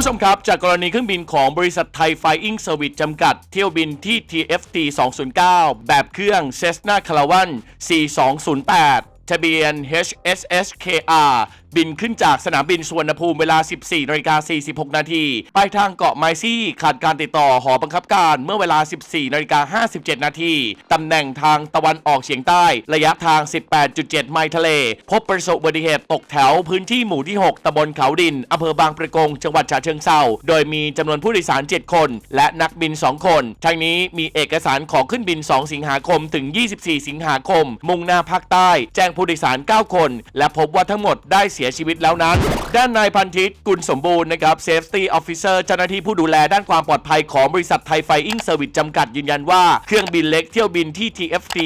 ผู้ชมครับ จากกรณีเครื่องบินของบริษัทไทยไฟอิงเซอร์วิสจำกัด เที่ยวบินที่ TFT 209 แบบเครื่อง Cessna Caravan 4208 ทะเบียน HSSKR บินขึ้นจากสนามบินสุวรรณภูมิเวลา 14นาฬิกา46 นาทีไปทางเกาะไมซี่ขาดการติดต่อหอบังคับการเมื่อเวลา 14นาฬิกา57 นาทีตำแหน่งทางตะวันออกเฉียงใต้ ระยะทาง 18.7 ไมล์ทะเล พบประสบอุบัติเหตุตกแถวพื้นที่หมู่ที่ 6ตำบลเขาดินอำเภอบางประกงจังหวัดฉะเชิงเทราโดยมีจำนวนผู้โดยสาร 7 คน และนักบิน 2 คน ทั้งนี้มีเอกสารขอขึ้นบิน 2 สิงหาคมถึง 24 สิงหาคม มุ่งหน้าภาคใต้ แจ้งผู้โดยสาร 9 คน และพบว่าทั้งหมดได้สียชีวิตแล้วนั้น ด้านนายพันทิตกุลสมบูรณ์นะครับ Safety Officer เจ้าหน้าที่ผู้ดูแลด้านความปลอดภัยของบริษัทไทยไฟอิงเซอร์วิสจำกัดยืนยันว่าเครื่องบินเล็กเที่ยวบินที่ TFT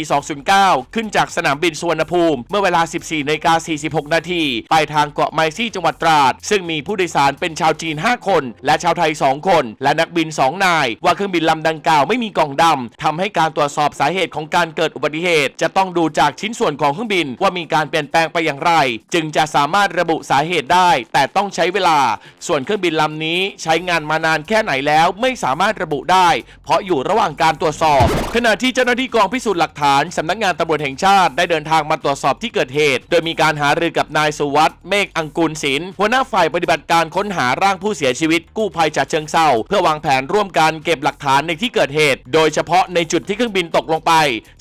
209 ขึ้นจากสนามบินสุวรรณภูมิ เมื่อเวลา 14นาฬิกา46 นาทีไปทางเกาะไมซี่จังหวัดตราด ซึ่งมีผู้โดยสารเป็นชาวจีน 5 คน และชาวไทย 2 คน และนักบิน 2 นาย ว่าเครื่องบินลำดังกล่าวไม่มีกล่องดำทำให้การตรวจสอบสาเหตุของการเกิดอุบัติเหตุ จะต้องดูจากชิ้นส่วนของเครื่องบินว่ามีการเปลี่ยนแปลงไปอย่างไร จึงจะสามารถระบุสาเหตุได้ แต่ต้องใช้เวลา ส่วนเครื่องบินลำนี้ใช้งานมานานแค่ไหนแล้วไม่สามารถระบุได้ เพราะอยู่ระหว่างการตรวจสอบ ขณะที่เจ้าหน้าที่กองพิสูจน์หลักฐานสำนักงานตำรวจแห่งชาติได้เดินทางมาตรวจสอบที่เกิดเหตุ โดยมีการหารือกับนายสุวัสด์เมฆอังกูลศิลป์หัวหน้าฝ่ายปฏิบัติการค้นหาร่างผู้เสียชีวิต กู้ภัยจากเชิงเซาเพื่อวางแผนร่วมกันเก็บหลักฐานในที่เกิดเหตุ โดยเฉพาะในจุดที่เครื่องบินตกลงไป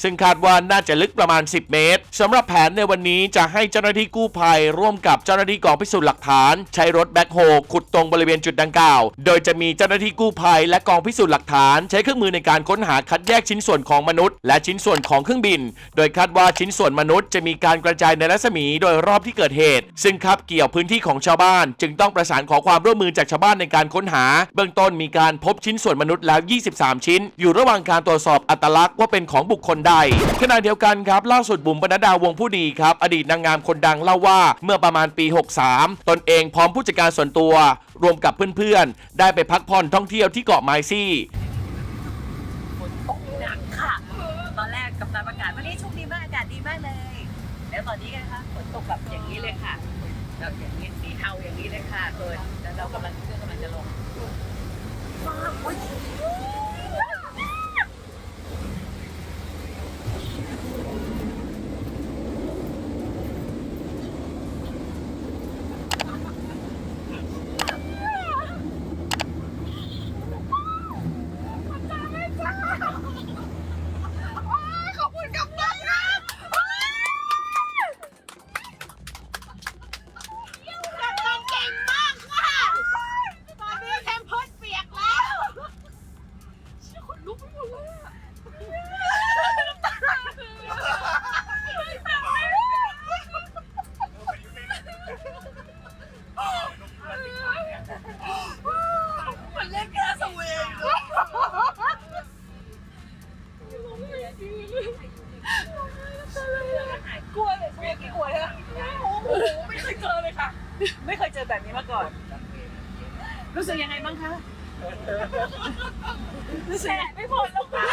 ซึ่งคาดว่าน่าจะลึกประมาณ 10 เมตรสำหรับแผนในวันนี้จะให้เจ้าหน้าที่กู้ภัยร่วมกับเจ้าหน้าที่กองพิสูจน์หลักฐาน ใช้รถแบ็คโฮขุดตรงบริเวณจุดดังกล่าว โดยจะมีเจ้าหน้าที่กู้ภัยและกองพิสูจน์หลักฐาน ใช้เครื่องมือในการค้นหาคัดแยกชิ้นส่วนของมนุษย์ และชิ้นส่วนของเครื่องบิน โดยคาดว่าชิ้นส่วนมนุษย์จะมีการกระจายในรัศมีโดยรอบที่เกิดเหตุ ซึ่งคับเกี่ยวพื้นที่ของชาวบ้าน จึงต้องประสานขอความร่วมมือจากชาวบ้านในการค้นหา เบื้องต้นมีการพบชิ้นส่วนมนุษย์แล้ว 23 ชิ้น อยู่ระหว่างการตรวจสอบอัตลักษณ์ว่าเป็นของบุคคลใดขณะเดียวกันครับล่าสุดบุ๋มปนัดดาวงผู้ดีครับอดีตนางงามคนดังเล่าว่าเมื่อประมาณปี 63 ตนเองพร้อมผู้จัดการส่วนตัว รวมกับเพื่อนๆ ได้ไปพักผ่อนท่องเที่ยวที่เกาะไมซี่ฝนตกหนักค่ะ ตอนแรกกับตาประกาศวันนี้โชคดีมากอากาศดีมากเลย แล้วตอนนี้กันคะฝนตกแบบอย่างนี้เลยค่ะแบบอย่างนี้สีเทาอย่างนี้เลยค่ะเอิญแล้วเรากำลังเครื่องกำลังจะลงฟ้าโอ๊ยขอบคุณกับตันครับ กัปตันเก่งมากค่ะ ตอนนี้แคมเพิร์สเปียกแล้ว เชื่อคนลุกไปหมดเลยอะ มัน เล่นแค่สเวงกลัวเลยสเวงกี่กลัวเลยโอ้โหไม่เคยเจอเลยค่ะ ไม่เคยเจอแบบนี้มาก่อน รู้สึกยังไงบ้างคะรู้สึกไม่พ้นแล้วค่ะ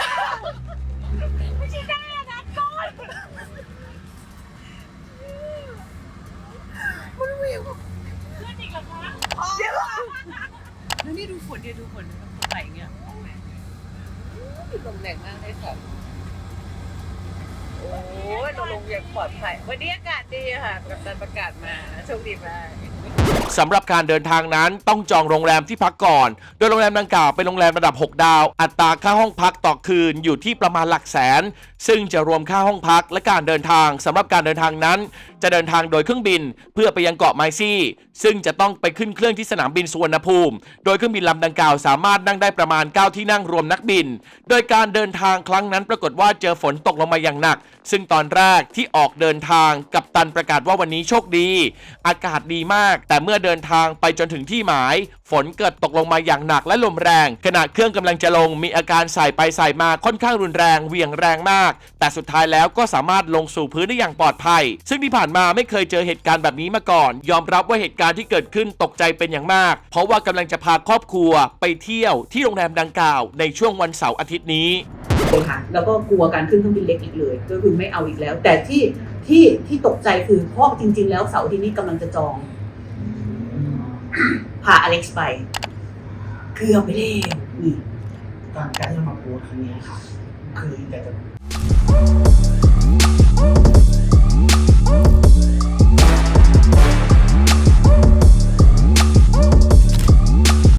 ไม่ใช่ได้นะก้อนมันวิวเพื่อนอีกเหรอคะเดี๋ยว คนที่ดูคนเดี๋ยวดูฝนฝนไหลอย่างเงี้ยลมแรงมากเลยค่ะ โอ้ยเราลงอย่างปลอดภัยวันนี้อากาศดีค่ะกับตันประกาศมาโชคดีมากสำหรับการเดินทางนั้นต้องจองโรงแรมที่พักก่อน โดยโรงแรมดังกล่าวเป็นโรงแรมระดับ 6 ดาว อัตราค่าห้องพักต่อคืนอยู่ที่ประมาณหลักแสน ซึ่งจะรวมค่าห้องพักและการเดินทางสำหรับการเดินทางนั้น จะเดินทางโดยเครื่องบิน เพื่อไปยังเกาะไมซี่ ซึ่งจะต้องไปขึ้นเครื่องที่สนามบินสุวรรณภูมิ โดยเครื่องบินลำดังกล่าวสามารถนั่งได้ประมาณ 9 ที่นั่งรวมนักบิน โดยการเดินทางครั้งนั้นปรากฏว่าเจอฝนตกลงมาอย่างหนัก ซึ่งตอนแรกที่ออกเดินทางกับตันประกาศว่าวันนี้โชคดี อากาศดีมาก แต่เมื่อเดินทางไปจนถึงที่หมาย ฝนเกิดตกลงมาอย่างหนักและลมแรง ขณะเครื่องกำลังจะลงมีอาการสายไปสายมาค่อนข้างรุนแรงเวียงแรงมาก แต่สุดท้ายแล้วก็สามารถลงสู่พื้นได้อย่างปลอดภัย ซึ่งที่ผ่านมาไม่เคยเจอเหตุการณ์แบบนี้มาก่อน ยอมรับว่าเหตุการณ์ที่เกิดขึ้นตกใจเป็นอย่างมาก เพราะว่ากำลังจะพาครอบครัวไปเที่ยวที่โรงแรมดังกล่าว ในช่วงวันเสาร์อาทิตย์นี้ ค่ะแล้วก็กลัวการขึ้นเครื่องบินเล็กอีกเลย ก็คือไม่เอาอีกแล้ว แต่ที่ที่ที่ตกใจคือเพราะจริง ๆ แล้วเสาร์ที่นี้กำลังจะจองพาอเล็กซ์ไปเกือบไปเลยนี่การการที่มาโพสครั้งนี้ค่ะ คืออยากจะ